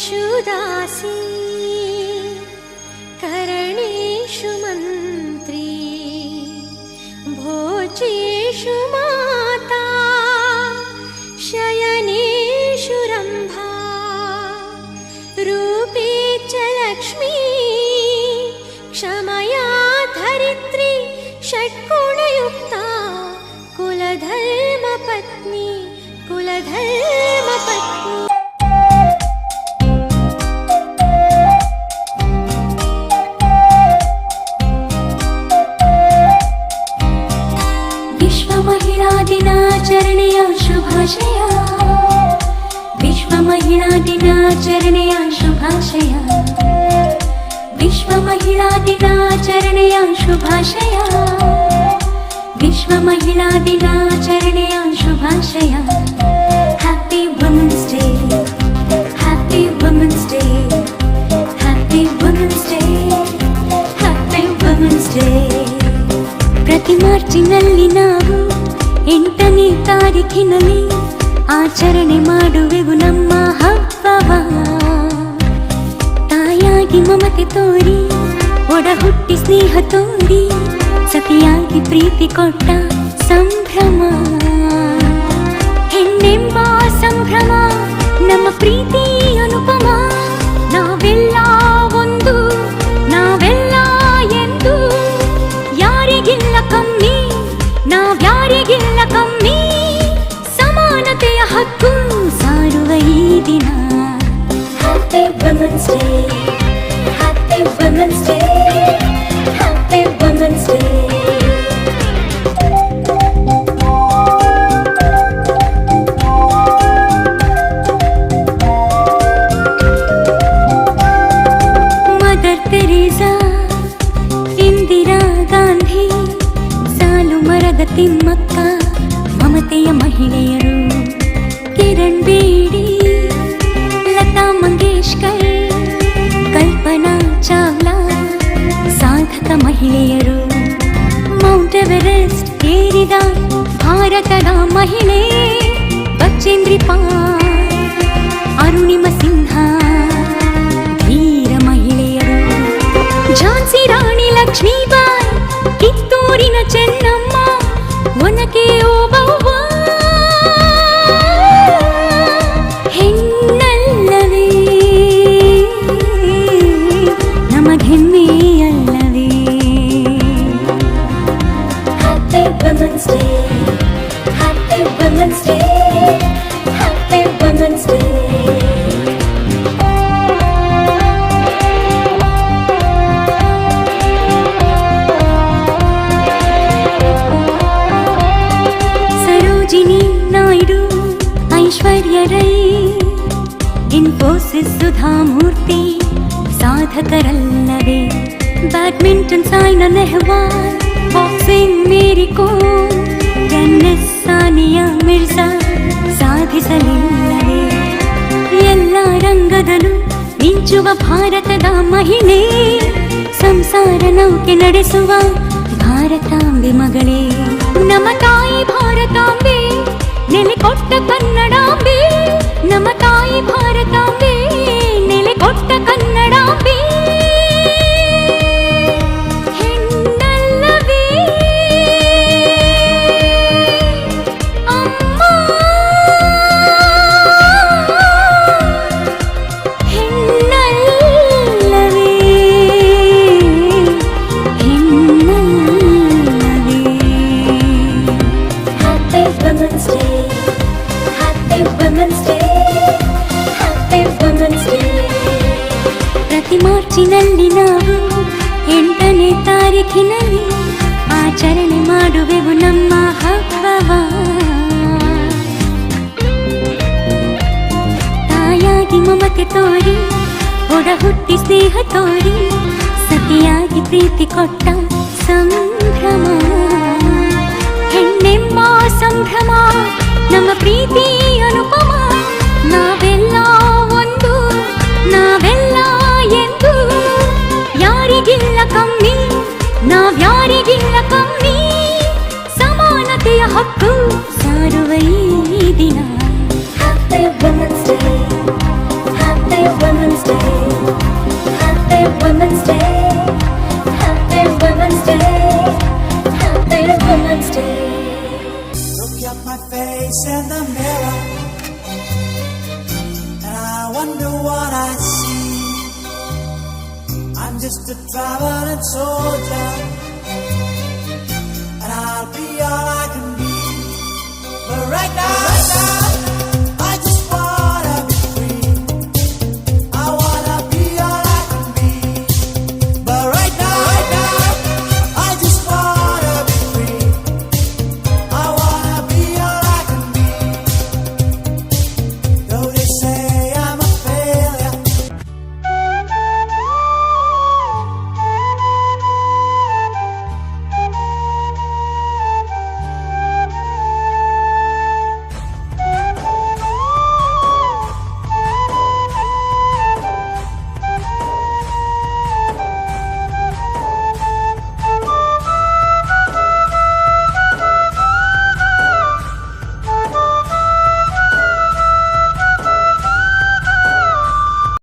यशुदासी करणेषु मन्त्री भोजेषु माता शयनेषु रम्भा रूपे च लक्ष्मी क्षमया धरित्री षट्गुणयुक्ता कुलधर्मपत्नी कुलधर्मपत्नी। शुभाशया विश्वमहिळादिनाचरणया शुभाशया विश्वमहिळादिनाचरणया शुभाशया विश्वमहिळादिनाचरणया शुभाशया Happy Women's Day Happy Women's Day Happy Women's Day Happy Women's Day ಪ್ರತಿ ಮಾರ್ಚಿನಲ್ಲಿ ನಾ ಎಂಟನೇ ತಾರೀಕಿನಲ್ಲಿ ಆಚರಣೆ ಮಾಡುವೆವು ನಮ್ಮ ಹಬ್ಬವ. ತಾಯಾಗಿ ಮಮತೆ ತೋರಿ ಒಡ ಹುಟ್ಟಿ ಸ್ನೇಹ ತೋರಿ, ಸತಿಯಾಗಿ ಪ್ರೀತಿ ಕೊಟ್ಟ ಸಂಭ್ರಮ. ದಿನ happy women's day happy women's day happy women's day Mother Teresa Indira Gandhi Salu Marada Thimmakka ಮಮತೆಯ ಮಹಿಳೆಯರು ಕಿರಣ್ ಬೇಡಿ ಲತಾ ಮಂಗೇಶ್ಕರ್ ಕಲ್ಪನಾ ಚಾವ್ಲಾ ಸಾಧಕ ಮಹಿಳೆಯರು ಮೌಂಟ್ ಎವರೆಸ್ಟ್ ಏರಿದ ಭಾರತದ ಮಹಿಳೆ ಬಚೇಂದ್ರಿ ಪಾಲ್ ಅರುಣಿಮ ಸಿಂಹ ವೀರ ಮಹಿಳೆಯರು Jhansi Rani Lakshmibai Aishwarya Rai Infosys Sudha Murthy ಸಾಧಕರಲ್ಲವೇ badminton Saina Nehwal boxing Mary Kom tennis Sania Mirza ಸಾಧಿಸಲಿಲ್ಲವೇ ಎಲ್ಲ ರಂಗದಲ್ಲೂ ಮಿಂಚುವ ಭಾರತದ ಮಹಿಳೆ. ಸಂಸಾರ ನೌಕೆ ನಡೆಸುವ ಭಾರತಾಂಬೆ ಮಗಳೇ. ನಮ್ಮ ತಾಯಿ ಭಾರತಾಂಬೆ, ನೆಲೆ ಕೊಟ್ಟ ಕನ್ನಡಾಂಬೆ ತಾರೀಖಿನಲ್ಲಿ ಆಚರಣೆ ಮಾಡುವೆವು ನಮ್ಮ ಹಬ್ಬವ. ತಾಯಾಗಿ ಮಮತೆ ತೋರಿ, ಒಡ ಹುಟ್ಟಿ ಸ್ನೇಹ ತೋರಿ, ಸತಿಯಾಗಿ ಪ್ರೀತಿ ಕೊಟ್ಟ ಸಂಭ್ರಮ. ಹೆಣ್ಣೆಂಬ ಸಂಭ್ರಮ, ನಮ್ಮ ಪ್ರೀತಿ ಅನುಪಮ. Women's Day. Happy Women's Day. Happy Women's Day. Happy Women's Day. Look up my face in the mirror. And I wonder what I see. I'm just a traveling soldier.